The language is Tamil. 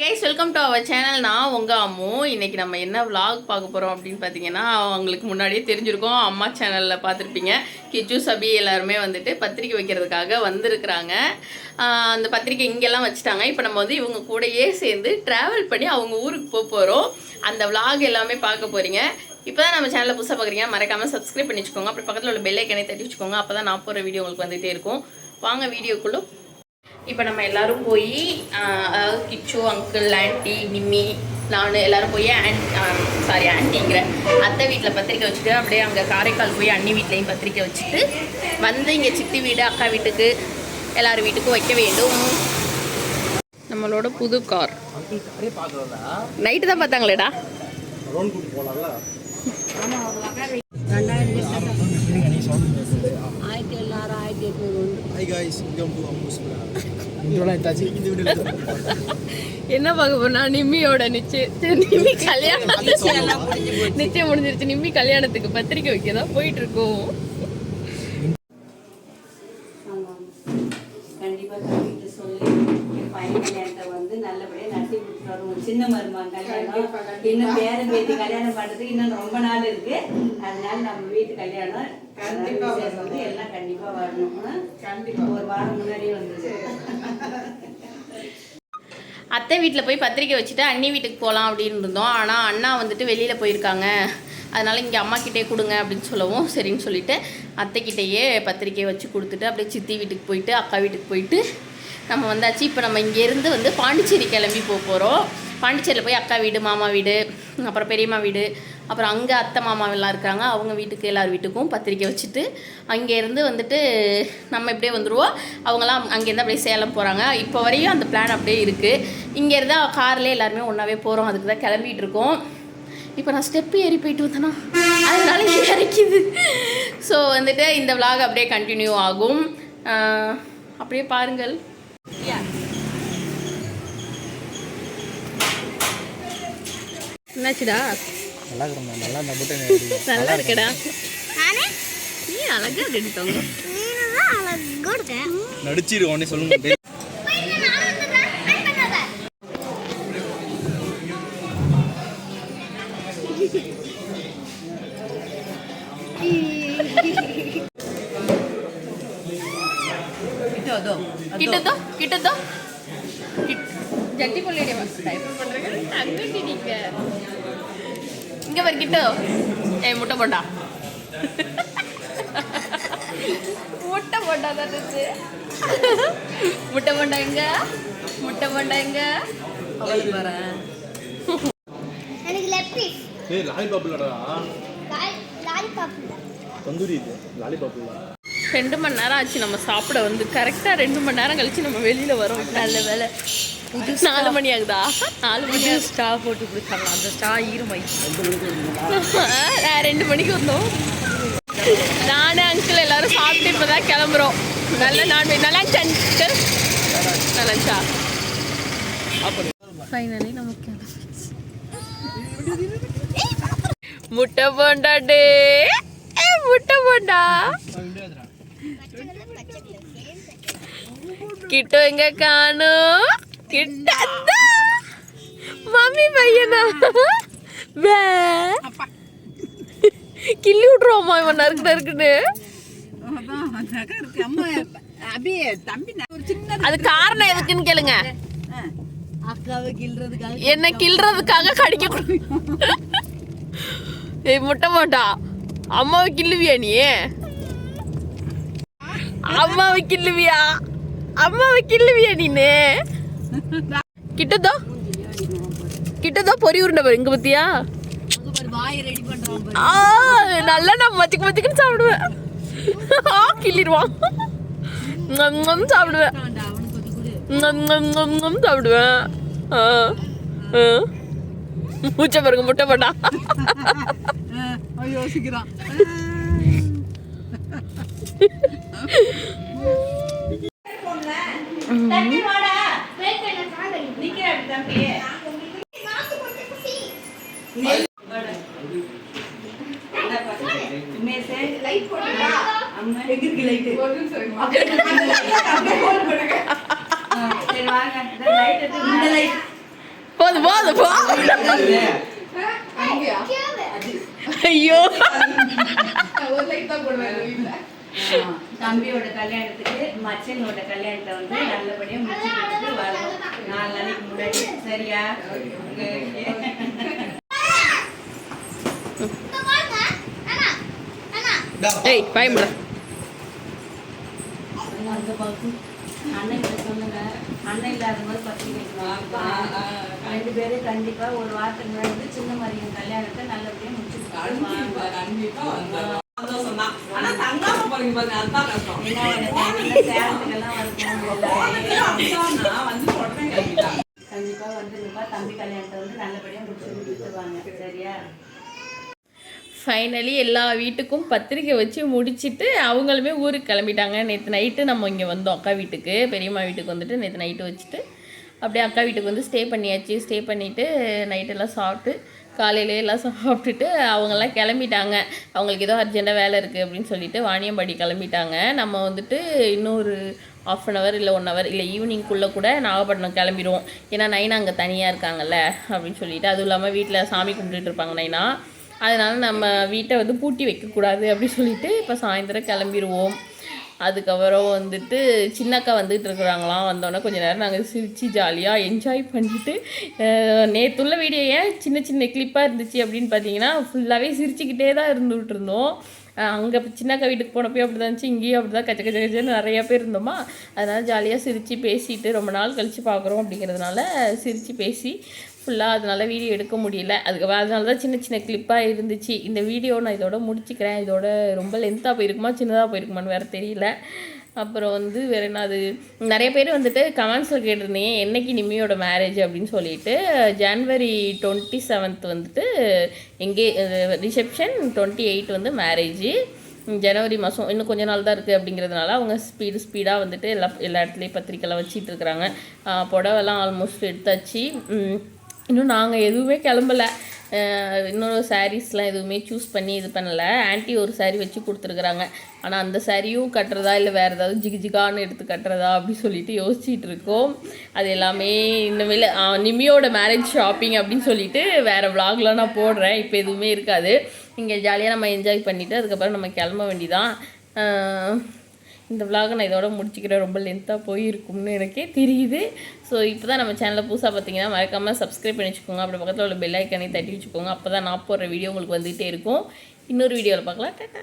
Guys welcome to our channel நான் உங்கள் அம்மு. இன்னைக்கு நம்ம என்ன விலாக் பார்க்க போகிறோம் அப்படின்னு பார்த்தீங்கன்னா அவங்களுக்கு முன்னாடியே தெரிஞ்சிருக்கோம். அம்மா சேனலில் பார்த்துருப்பீங்க. கிச்சு சபி எல்லாருமே வந்துட்டு பத்திரிக்கை வைக்கிறதுக்காக வந்திருக்கிறாங்க. அந்த பத்திரிக்கை இங்கெல்லாம் வச்சுட்டாங்க. இப்போ நம்ம வந்து இவங்க கூடயே சேர்ந்து ட்ராவல் பண்ணி அவங்க ஊருக்கு போக போகிறோம் அந்த விலாக் எல்லாமே பார்க்க போகிறீங்க இப்போ தான் நம்ம சேனலில் புதுசாக பார்க்குறீங்க. மறக்காமல் சப்ஸ்கிரைப் பண்ணி வச்சுக்கோங்க அப்புறம் பக்கத்தில் உள்ள பெல் தட்டி வச்சுக்கோங்க. அப்போ தான் நான் போகிற வீடியோ உங்களுக்கு வந்துகிட்டே இருக்கும். வாங்க வீடியோக்குள்ளே இப்போ நம்ம எல்லாரும் போய் அதாவது கிச்சு அங்கிள் ஆன்ட்டி நிம்மி நான் எல்லாரும் போய் ஆன் சாரி ஆன்ட்டிங்கிற அத்தை வீட்டில் பத்திரிக்கை வச்சுட்டு அப்படியே அங்கே காரைக்கால் போய் அண்ணி வீட்லேயும் பத்திரிக்கை வச்சுட்டு வந்து இங்கே சித்தி வீடு அக்கா வீட்டுக்கு எல்லார் வீட்டுக்கும் வைக்க வேண்டும். நம்மளோட புது கார். நைட்டு தான் பார்த்தாங்களேடா? என்ன பார்க்க போனா நிம்மியோட நிச்சயம் நிம்மி கல்யாணம். நிச்சயம் முடிஞ்சிருச்சு. நிம்மி கல்யாணத்துக்கு பத்திரிக்கை வைக்க தான் போயிட்டு இருக்கோம் கண்டிப்பாக தம்பிகிட்ட சொல்லி என் பையன் கல்யாணத்தை வந்து நல்லபடியாக நடத்தி கொடுத்துருவோம் சின்ன மருமகன் கல்யாணம். இன்னும் பேரன் பேத்தி கல்யாணம் பண்ணுறதுக்கு இன்னும் ரொம்ப நாள் இருக்கு. அதனால நம்ம வீட்டு கல்யாணம் கண்டிப்பாக வந்து எல்லாம் கண்டிப்பாக வரணும். கண்டிப்பாக ஒரு வாரம் முன்னாடியே வந்தது அத்தை வீட்டில் போய் பத்திரிக்கை வச்சுட்டு அண்ணி வீட்டுக்கு போகலாம் அப்படின்னு இருந்தோம். ஆனால் அண்ணா வந்துட்டு வெளியில் போயிருக்காங்க. அதனால இங்கே அம்மா கிட்டே கொடுங்க அப்படின்னு சொல்லவும் சரின்னு சொல்லிட்டு அத்தைக்கிட்டேயே பத்திரிக்கையை வச்சு கொடுத்துட்டு அப்படியே சித்தி வீட்டுக்கு போயிட்டு அக்கா வீட்டுக்கு போயிட்டு நம்ம வந்தாச்சு. இப்போ நம்ம இங்கேருந்து வந்து பாண்டிச்சேரி கிளம்பி போக போகிறோம் பாண்டிச்சேரியில் போய் அக்கா வீடு மாமா வீடு அப்புறம் பெரியம்மா வீடு அப்புறம் அங்கே அத்தை மாமாவெல்லாம் இருக்காங்க. அவங்க வீட்டுக்கு எல்லார் வீட்டுக்கும் பத்திரிக்கை வச்சுட்டு அங்கேருந்து வந்துட்டு நம்ம இப்படியே வந்துடுவோம் அவங்களாம் அங்கேருந்து அப்படியே சேலம் போகிறாங்க இப்போ வரையும் அந்த பிளான் அப்படியே இருக்குது இங்கேருந்து கார்லேயே எல்லாருமே ஒன்றாவே போகிறோம் அதுக்கு தான் கிளம்பிட்டு இருக்கோம். இப்போ நான் ஸ்டெப்பு ஏறி போயிட்டு வந்தேன்னா அதனால இறக்கிது ஸோ வந்துட்டு இந்த விலாக் அப்படியே கண்டினியூ ஆகும். அப்படியே பாருங்கள். என்னாச்சுடா? நல்லா இருக்கிறோம் நல்லா இந்த புட்டை நல்லா இருக்கடா. நீ அழகா ரெடிட்டோங்க நடிச்சிரு உடனே சொல்லுங்க. கிட்டதோ கிட்டதோ ஜட்டி கொள்ளையடி டைப் பண்றீங்க அங்கிட்டு நீங்க. இங்க வர கிட்டோ. ஏய் முட்டை போண்டா முட்டை போண்டா தான் முட்டை போண்டா எங்க? முட்டை போண்டா எங்க? அவளுக்கு வரேன் எனக்கு லெக் பீஸ் ஏய் லாலிபாப் இல்லடா. லாலிபாப் தந்தூரி இது லாலிபாப் இல்ல. ரெண்டு மணி நேரம் ஆச்சு நம்ம சாப்பிட வந்து. கரெக்டாக ரெண்டு மணி நேரம் கழிச்சு நம்ம வெளியில வரோம். நல்ல வேலை. நாலு மணி ஆகுதா நாலு மணி ஸ்டா போட்டு கொடுத்தாங்க அந்த ஸ்டா ஈரமாயி ரெண்டு மணிக்கு வந்தோம். நானு அங்கிள் எல்லாரும் சாப்பிட்டு இப்போ தான் கிளம்புறோம். நல்ல நான்வெஜ். நல்லா இருந்துச்சு நல்லா இருந்துச்சா ஃபைனலி நமக்கு முட்டை போண்டா டே. ஏ முட்டை போண்டா? கிட்ட எங்க காணும்? கிட்ட மம்மி பையனா? வே. கிள்ளி விட்ருவோமா இவன் நறுக்கு நறுக்குன்னு. அது காரணம் எதுக்குன்னு கேளுங்க. என்ன கிள்றதுக்காக கடிக்க கொடு- ஏய் முட்டை போட்டா அம்மாவை கிள்ளுவியா நீ? அம்மாவை கிள்ளுவியா? அம்மாவை கிள்ளுவியா நீனு? கிட்டதோ கிட்டதோ பொரி உருண்டை பாரு இங்க பத்தியா? வாயை ரெடி பண்றான் ஆ நல்லா நான் மச்சிக்கு மச்சிக்குன்னு சாப்பிடுவேன். ஆ கிள்ளிடுவான். சாப்பிடுவேன். சாப்பிடுவேன். ஆ ஆ. மூச்சை பாருங்க முட்டை போட்டா. யோசிக்கிறான் லைட் போகாதப்பா ஐயோ. தம்பியோட கல்யாணத்துக்கு மச்சனோட கல்யாணத்தை வந்து நல்லபடியா முடிச்சு கொடுத்துட்டு வரணும் நாலு நாளைக்கு முன்னாடி. சரியா? ஏய் பயமுட அண்ணன் சொல்லுங்க அண்ணன் இல்லாத போது பத்திரிக்கை. ரெண்டு பேரும் கண்டிப்பா ஒரு வாரத்துக்கு முன்னாடி வந்து சின்ன மரியம் கல்யாணத்தை நல்லபடியா முடிச்சு சேலத்துக்கெல்லாம் வரணும் கண்டிப்பா வந்துருப்பா தம்பி கல்யாணத்தை வந்து நல்லபடியா முடிச்சு கொடுத்துருவாங்க. சரியா? ஃபைனலி எல்லா வீட்டுக்கும் பத்திரிக்கை வச்சு முடிச்சுட்டு அவங்களுமே ஊருக்கு கிளம்பிட்டாங்க. நேற்று நைட்டு நம்ம இங்கே வந்தோம் அக்கா வீட்டுக்கு. பெரியம்மா வீட்டுக்கு வந்துட்டு நேற்று நைட்டு வச்சுட்டு அப்படியே அக்கா வீட்டுக்கு வந்து ஸ்டே பண்ணியாச்சு. ஸ்டே பண்ணிவிட்டு நைட்டெல்லாம் சாப்பிட்டு காலையிலே எல்லாம் சாப்பிட்டுட்டு அவங்கெல்லாம் கிளம்பிட்டாங்க. அவங்களுக்கு ஏதோ அர்ஜென்ட்டாக வேலை இருக்குது அப்படின்னு சொல்லிட்டு வாணியம்பாடி கிளம்பிட்டாங்க. நம்ம வந்துட்டு இன்னொரு ஆஃப் அன் ஹவர் இல்லை ஒன் ஹவர் இல்லை ஈவினிங்குள்ளே கூட நாகப்பட்டினம் கிளம்பிடுவோம் ஏன்னா நைனா அங்கே தனியாக இருக்காங்கல்ல அப்படின்னு சொல்லிட்டு அதுவும் இல்லாமல் வீட்டில் சாமி கும்பிட்டுட்டு இருப்பாங்க நைனா. அதனால் நம்ம வீட்டை வந்து பூட்டி வைக்கக்கூடாது அப்படின்னு சொல்லிட்டு இப்போ சாயந்தரம் கிளம்பிடுவோம் அதுக்கப்புறம் வந்துட்டு சின்னக்கா வந்துகிட்டு இருக்கிறாங்களாம். வந்தோடனே கொஞ்ச நேரம் நாங்கள் சிரித்து ஜாலியாக என்ஜாய் பண்ணிட்டு நேற்றுள்ள வீடியோ ஏன் சின்ன சின்ன கிளிப்பாக இருந்துச்சு அப்படின்னு பார்த்தீங்கன்னா ஃபுல்லாகவே சிரிச்சுக்கிட்டே தான் இருந்துகிட்டு இருந்தோம். அங்கே சின்னக்கா வீட்டுக்கு போனப்போ அப்படி தான் இருந்துச்சு இங்கேயும் அப்படி தான் கச்ச கச்ச கச்சன்னு நிறையா பேர் இருந்தோமா. அதனால் ஜாலியாக சிரித்து பேசிட்டு ரொம்ப நாள் கழித்து பார்க்குறோம் அப்படிங்கிறதுனால சிரித்து பேசி ஃபுல்லாக அதனால் வீடியோ எடுக்க முடியல. அதுக்கு அதனால தான் சின்ன சின்ன கிளிப்பாக இருந்துச்சு. இந்த வீடியோ நான் இதோட முடிச்சுக்கிறேன். இதோட ரொம்ப லென்த்தாக போயிருக்குமா சின்னதாக போயிருக்குமான்னு வேறு தெரியல. அப்புறம் வந்து வேறு என்ன அது நிறைய பேர் வந்துட்டு கமெண்ட்ஸில் கேட்டிருந்தீங்க என்னைக்கு நிம்மியோட மேரேஜ் அப்படின்னு சொல்லிட்டு. ஜான்வரி டுவெண்ட்டி செவன்த் வந்துட்டு எங்கே ரிசப்ஷன் டுவெண்ட்டி எயிட் வந்து மேரேஜ் ஜனவரி மாதம் இன்னும் கொஞ்ச நாள் தான் இருக்குது அப்படிங்கிறதுனால அவங்க ஸ்பீடு ஸ்பீடாக வந்துட்டு எல்லா எல்லா இடத்துலையும் பத்திரிக்கைலாம் வச்சிட்டு இருக்கிறாங்க. புடவெல்லாம் ஆல்மோஸ்ட் எடுத்தாச்சு. இன்னும் நாங்கள் எதுவுமே கிளம்பல. இன்னொரு சாரீஸ்லாம் எதுவுமே சூஸ் பண்ணி இது பண்ணலை. ஆன்ட்டி ஒரு சாரீ வச்சு கொடுத்துருக்குறாங்க. ஆனால் அந்த சாரியும் கட்டுறதா இல்லை வேறு ஏதாவது ஜிகிஜிகான்னு எடுத்து கட்டுறதா அப்படின்னு சொல்லிட்டு யோசிச்சுட்டு இருக்கோம். அது எல்லாமே இன்னமேல நிமியோட மேரேஜ் ஷாப்பிங் அப்படின்னு சொல்லிட்டு வேறு விளாக்லாம் நான் போடுறேன். இப்போ எதுவுமே இருக்காது. இங்கே ஜாலியாக நம்ம என்ஜாய் பண்ணிவிட்டு அதுக்கப்புறம் நம்ம கிளம்ப வேண்டிதான். இந்த vlog நான் இதோட முடிச்சுக்கிறேன். ரொம்ப லென்த்தாக போயிருக்கும்னு எனக்கே தெரியுது. ஸோ இப்போ தான் நம்ம சேனலில் புதுசாக பார்த்தீங்கன்னா மறக்காமல் சப்ஸ்கிரைப் பண்ணி வச்சுக்கோங்க. அப்படி பக்கத்தில் உள்ள பெல் தட்டி வச்சுக்கோங்க. அப்போ தான் நான் போடுற வீடியோ உங்களுக்கு வந்துகிட்டே இருக்கும். இன்னொரு வீடியோவில் பார்க்கலாம். டாட்டா